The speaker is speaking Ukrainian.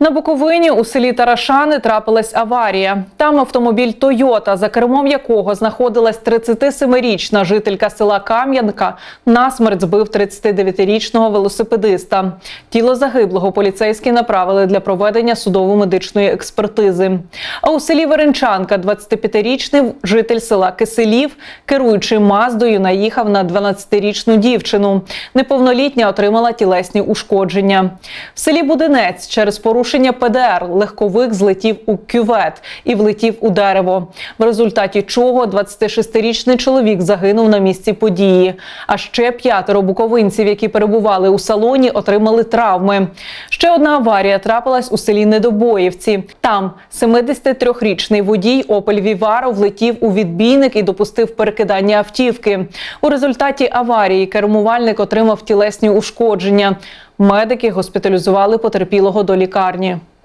На Буковині у селі Тарашани трапилась аварія. Там автомобіль Тойота, за кермом якого знаходилась 37-річна жителька села Кам'янка, насмерть збив 39-річного велосипедиста. Тіло загиблого поліцейські направили для проведення судово-медичної експертизи. А у селі Веренчанка 25-річний житель села Киселів, керуючи Маздою, наїхав на 12-річну дівчину. Неповнолітня отримала тілесні ушкодження. В селі Будинець через порушення ПДР легковик злетів у кювет і влетів у дерево, в результаті чого 26-річний чоловік загинув на місці події. А ще п'ятеро буковинців, які перебували у салоні, отримали травми. Ще одна аварія трапилась у селі Недобоївці. Там 73-річний водій Опель Віваро влетів у відбійник і допустив перекидання автівки. У результаті аварії кермувальник отримав тілесні ушкодження. Медики госпіталізували потерпілого до лікарні.